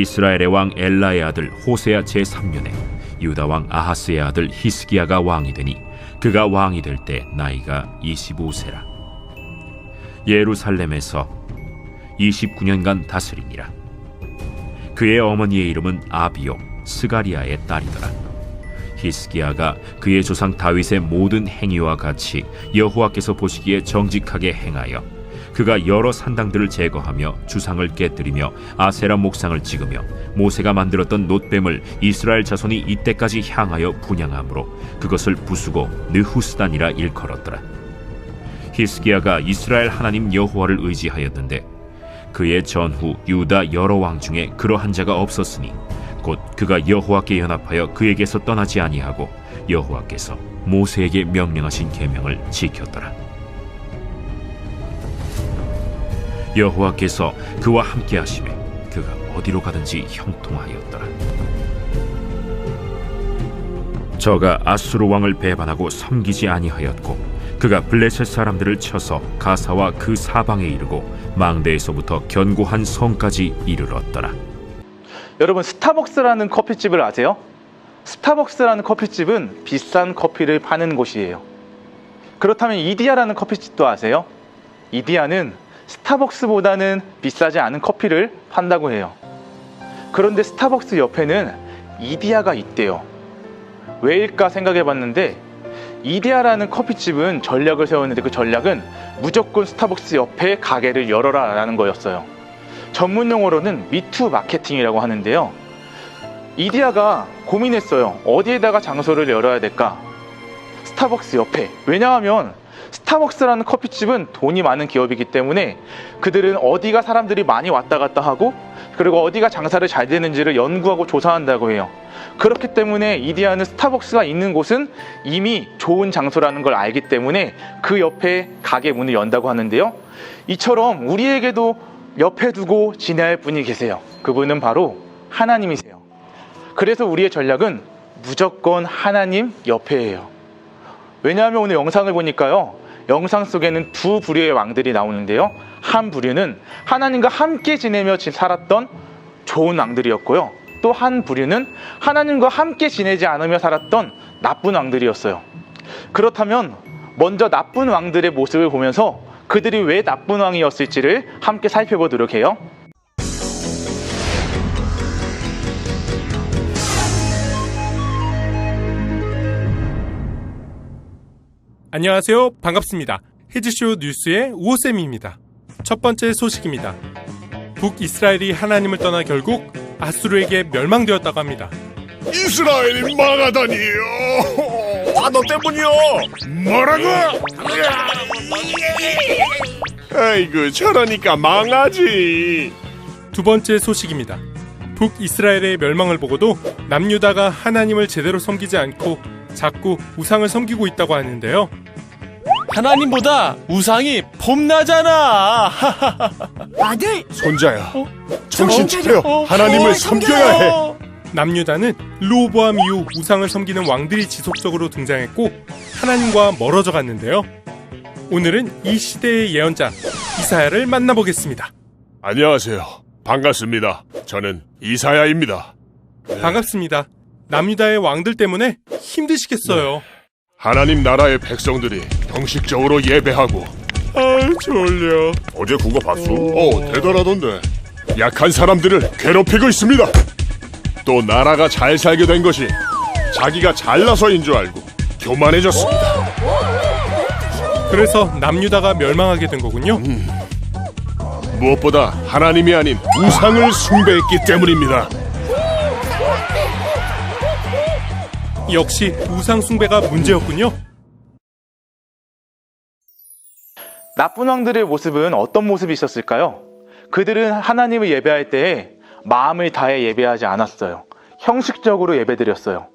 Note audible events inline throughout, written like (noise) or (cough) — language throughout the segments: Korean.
이스라엘의 왕 엘라의 아들 호세아 제3년에 유다 왕 아하스의 아들 히스기야가 왕이 되니 그가 왕이 될 때 나이가 25세라. 예루살렘에서 29년간 다스리니라. 그의 어머니의 이름은 아비요 스가리아의 딸이더라. 히스기야가 그의 조상 다윗의 모든 행위와 같이 여호와께서 보시기에 정직하게 행하여 그가 여러 산당들을 제거하며 주상을 깨뜨리며 아세라 목상을 찍으며 모세가 만들었던 놋뱀을 이스라엘 자손이 이때까지 향하여 분양함으로 그것을 부수고 느후스단이라 일컬었더라 히스기야가 이스라엘 하나님 여호와를 의지하였는데 그의 전후 유다 여러 왕 중에 그러한 자가 없었으니 곧 그가 여호와께 연합하여 그에게서 떠나지 아니하고 여호와께서 모세에게 명령하신 계명을 지켰더라. 여호와께서 그와 함께 하심에 그가 어디로 가든지 형통하였더라. 저가 아수르 왕을 배반하고 섬기지 아니하였고 그가 블레셋 사람들을 쳐서 가사와 그 사방에 이르고 망대에서부터 견고한 성까지 이르렀더라. 여러분 스타벅스라는 커피집을 아세요? 스타벅스라는 커피집은 비싼 커피를 파는 곳이에요. 그렇다면 이디야라는 커피집도 아세요? 이디야는 스타벅스보다는 비싸지 않은 커피를 판다고 해요. 그런데 스타벅스 옆에는 이디야가 있대요. 왜일까 생각해 봤는데 이디야라는 커피집은 전략을 세웠는데 그 전략은 무조건 스타벅스 옆에 가게를 열어라 라는 거였어요. 전문 용어로는 미투 마케팅이라고 하는데요. 이디야가 고민했어요. 어디에다가 장소를 열어야 될까? 스타벅스 옆에. 왜냐하면 스타벅스라는 커피집은 돈이 많은 기업이기 때문에 그들은 어디가 사람들이 많이 왔다 갔다 하고 그리고 어디가 장사를 잘 되는지를 연구하고 조사한다고 해요. 그렇기 때문에 이디야는 스타벅스가 있는 곳은 이미 좋은 장소라는 걸 알기 때문에 그 옆에 가게 문을 연다고 하는데요. 이처럼 우리에게도 옆에 두고 지내야 분이 계세요. 그분은 바로 하나님이세요. 그래서 우리의 전략은 무조건 하나님 옆에예요. 왜냐하면 오늘 영상을 보니까요. 영상 속에는 두 부류의 왕들이 나오는데요. 한 부류는 하나님과 함께 지내며 지- 살았던 좋은 왕들이었고요. 또 한 부류는 하나님과 함께 지내지 않으며 살았던 나쁜 왕들이었어요. 그렇다면 먼저 나쁜 왕들의 모습을 보면서 그들이 왜 나쁜 왕이었을지를 함께 살펴보도록 해요. 안녕하세요. 반갑습니다. 헤즈쇼 뉴스의 우호쌤입니다. 첫 번째 소식입니다. 북이스라엘이 하나님을 떠나 결국 아수르에게 멸망되었다고 합니다. 이스라엘이 망하다니요. 다 너 때문이요. 뭐라고? 아이고 저러니까 망하지. 두 번째 소식입니다. 북이스라엘의 멸망을 보고도 남유다가 하나님을 제대로 섬기지 않고 자꾸 우상을 섬기고 있다고 하는데요. 하나님보다 우상이 폼나잖아. (laughs) 아들 손자야, 어? 정신 차려. 어? 하나님을 어, 섬겨야 해. 남유다는 로보암 이후 우상을 섬기는 왕들이 지속적으로 등장했고 하나님과 멀어져 갔는데요. 오늘은 이 시대의 예언자 이사야를 만나보겠습니다. 안녕하세요. 반갑습니다. 저는 이사야입니다. 반갑습니다. 남유다의 왕들 때문에 힘드시겠어요. 하나님 나라의 백성들이 형식적으로 예배하고 아 졸려. 어제 그거 봤어? 어 대단하던데. 약한 사람들을 괴롭히고 있습니다. 또 나라가 잘 살게 된 것이 자기가 잘나서인 줄 알고 교만해졌습니다. 그래서 남유다가 멸망하게 된 거군요. 무엇보다 하나님이 아닌 우상을 숭배했기 때문입니다 역시 우상 숭배가 문제였군요. 나쁜 왕들의 모습은 어떤 모습이 있었을까요? 그들은 하나님을 예배할 때에 마음을 다해 예배하지 않았어요. 형식적으로 예배드렸어요.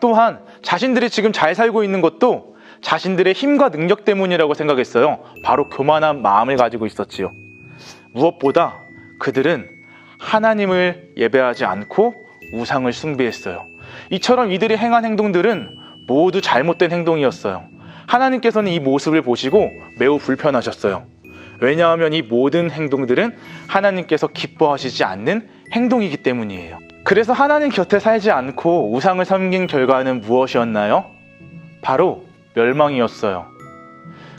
또한 자신들이 지금 잘 살고 있는 것도 자신들의 힘과 능력 때문이라고 생각했어요. 바로 교만한 마음을 가지고 있었지요. 무엇보다 그들은 하나님을 예배하지 않고 우상을 숭배했어요. 이처럼 이들이 행한 행동들은 모두 잘못된 행동이었어요. 하나님께서는 이 모습을 보시고 매우 불편하셨어요. 왜냐하면 이 모든 행동들은 하나님께서 기뻐하시지 않는 행동이기 때문이에요. 그래서 하나님 곁에 살지 않고 우상을 섬긴 결과는 무엇이었나요? 바로 멸망이었어요.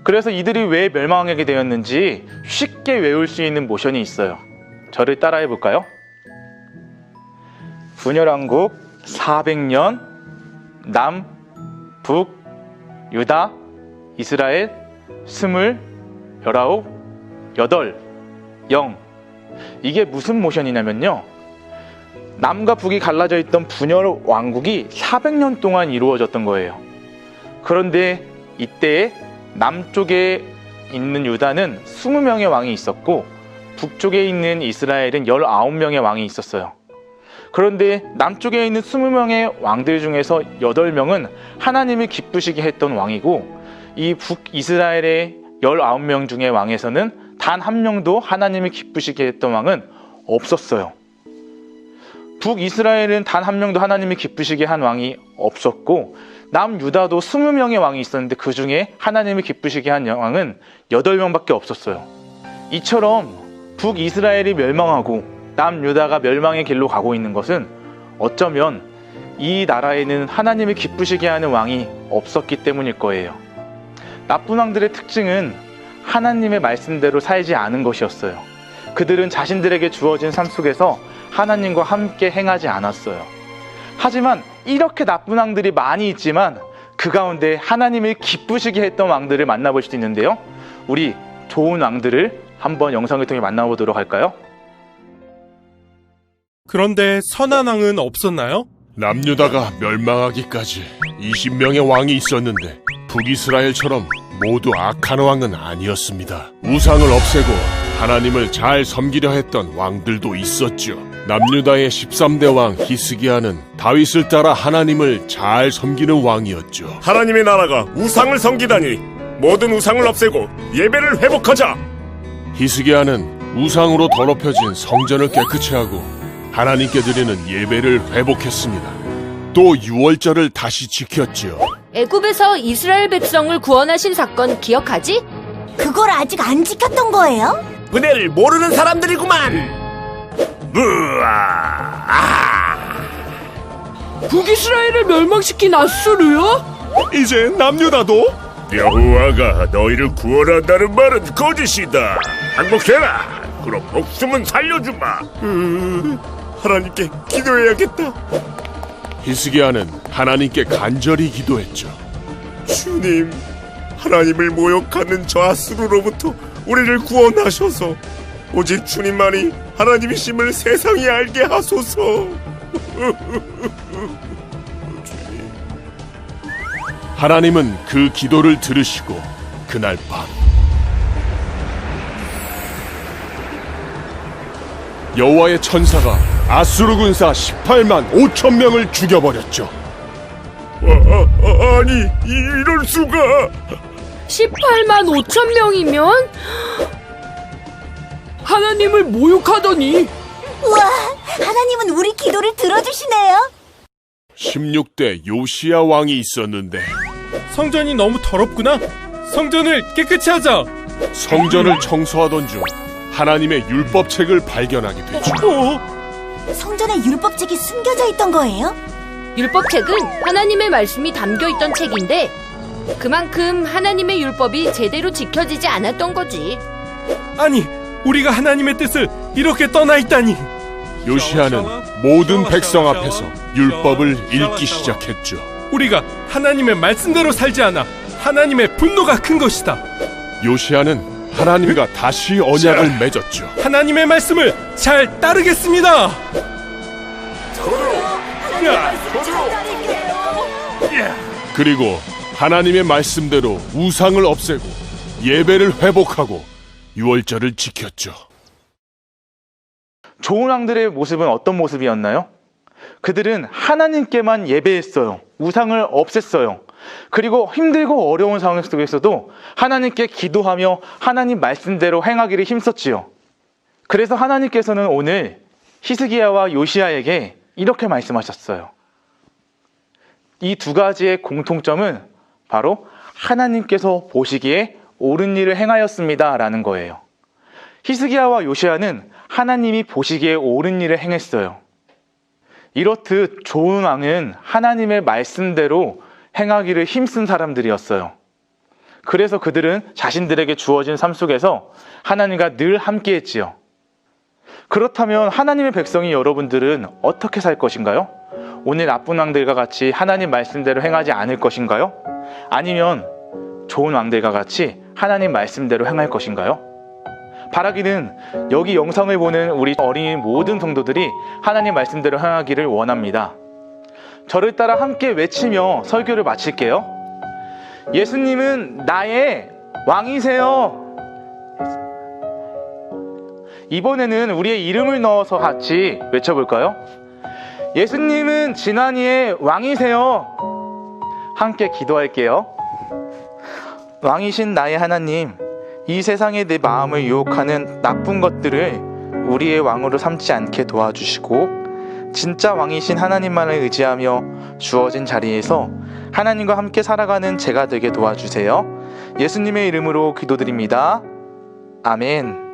그래서 이들이 왜 멸망하게 되었는지 쉽게 외울 수 있는 모션이 있어요. 저를 따라해 볼까요? 분열왕국 400년 남, 북, 유다, 이스라엘, 스물, 열아홉, 여덟, 영. 이게 무슨 모션이냐면요. 남과 북이 갈라져 있던 분열 왕국이 400년 동안 이루어졌던 거예요. 그런데 이때에 남쪽에 있는 유다는 20명의 왕이 있었고 북쪽에 있는 이스라엘은 19명의 왕이 있었어요. 그런데 남쪽에 있는 20명의 왕들 중에서 8명은 하나님을 기쁘시게 했던 왕이고 이 북이스라엘의 19명 중의 왕에서는 단 한 명도 하나님을 기쁘시게 했던 왕은 없었어요. 북이스라엘은 단 한 명도 하나님을 기쁘시게 한 왕이 없었고 남유다도 20명의 왕이 있었는데 그 중에 하나님을 기쁘시게 한 왕은 8명밖에 없었어요. 이처럼 북이스라엘이 멸망하고 남 유다가 멸망의 길로 가고 있는 것은 어쩌면 이 나라에는 하나님을 기쁘시게 하는 왕이 없었기 때문일 거예요. 나쁜 왕들의 특징은 하나님의 말씀대로 살지 않은 것이었어요. 그들은 자신들에게 주어진 삶 속에서 하나님과 함께 행하지 않았어요. 하지만 이렇게 나쁜 왕들이 많이 있지만 그 가운데 하나님을 기쁘시게 했던 왕들을 만나볼 수도 있는데요. 우리 좋은 왕들을 한번 영상을 통해 만나보도록 할까요? 그런데 선한 왕은 없었나요? 남유다가 멸망하기까지 20명의 왕이 있었는데 북이스라엘처럼 모두 악한 왕은 아니었습니다. 우상을 없애고 하나님을 잘 섬기려 했던 왕들도 있었죠. 남유다의 13대 왕 히스기야는 다윗을 따라 하나님을 잘 섬기는 왕이었죠. 하나님의 나라가 우상을 섬기다니 모든 우상을 없애고 예배를 회복하자 히스기야는 우상으로 더럽혀진 성전을 깨끗이 하고 하나님께 드리는 예배를 회복했습니다. 또 유월절을 다시 지켰지요. 애굽에서 이스라엘 백성을 구원하신 사건 기억하지? 그걸 아직 안 지켰던 거예요? 은혜를 모르는 사람들이구만 으아 북이스라엘을 멸망시킨 아수르요? 이제 남유다도 여호와가 너희를 구원한다는 말은 거짓이다 항복해라 그럼 목숨은 살려주마 으, 하나님께 기도해야겠다 히스기야는 하나님께 간절히 기도했죠. 주님 하나님을 모욕하는 저 아수르로부터 우리를 구원하셔서 오직 주님만이 하나님이심을 세상이 알게 하소서 (laughs) 하나님은 그 기도를 들으시고 그날 밤 여호와의 천사가 아수르 군사 18만 5천 명을 죽여버렸죠. 아, 아, 아, 아니 이- 이럴 수가 18만 5천 명이면 하나님을 모욕하더니 우와, 하나님은 우리 기도를 들어주시네요. 16대 요시야 왕이 있었는데 성전이 너무 더럽구나. 성전을 깨끗이 하자. 성전을 청소하던 중 하나님의 율법책을 발견하게 되죠. 어? 성전에 율법책이 숨겨져 있던 거예요? 율법책은 하나님의 말씀이 담겨 있던 책인데 그만큼 하나님의 율법이 제대로 지켜지지 않았던 거지. 아니, 우리가 하나님의 뜻을 이렇게 떠나 있다니. 요시야는 모든 백성 앞에서 율법을 읽기 시작했죠. 우리가 하나님의 말씀대로 살지 않아 하나님의 분노가 큰 것이다. 요시야는 하나님과 다시 언약을 맺었죠. 하나님의 말씀을 잘 따르겠습니다. 그리고 하나님의 말씀대로 우상을 없애고 예배를 회복하고 유월절을 지켰죠. 좋은 왕들의 모습은 어떤 모습이었나요? 그들은 하나님께만 예배했어요. 우상을 없앴어요. 그리고 힘들고 어려운 상황 속에서도 하나님께 기도하며 하나님 말씀대로 행하기를 힘썼지요. 그래서 하나님께서는 오늘 히스기야와 요시야에게 이렇게 말씀하셨어요. 이 두 가지의 공통점은 바로 하나님께서 보시기에 옳은 일을 행하였습니다라는 거예요. 히스기야와 요시아는 하나님이 보시기에 옳은 일을 행했어요. 이렇듯 좋은 왕은 하나님의 말씀대로 행하기를 힘쓴 사람들이었어요. 그래서 그들은 자신들에게 주어진 삶 속에서 하나님과 늘 함께 했지요. 그렇다면 하나님의 백성이 여러분들은 어떻게 살 것인가요? 오늘 나쁜 왕들과 같이 하나님 말씀대로 행하지 않을 것인가요? 아니면 좋은 왕들과 같이 하나님 말씀대로 행할 것인가요? 바라기는 여기 영상을 보는 우리 어린이 모든 성도들이 하나님 말씀대로 행하기를 원합니다. 저를 따라 함께 외치며 설교를 마칠게요. 예수님은 나의 왕이세요. 이번에는 우리의 이름을 넣어서 같이 외쳐볼까요? 예수님은 지난이의 왕이세요. 함께 기도할게요. 왕이신 나의 하나님, 이 세상에 내 마음을 유혹하는 나쁜 것들을 우리의 왕으로 삼지 않게 도와주시고, 진짜 왕이신 하나님만을 의지하며 주어진 자리에서 하나님과 함께 살아가는 제가 되게 도와주세요. 예수님의 이름으로 기도드립니다. 아멘.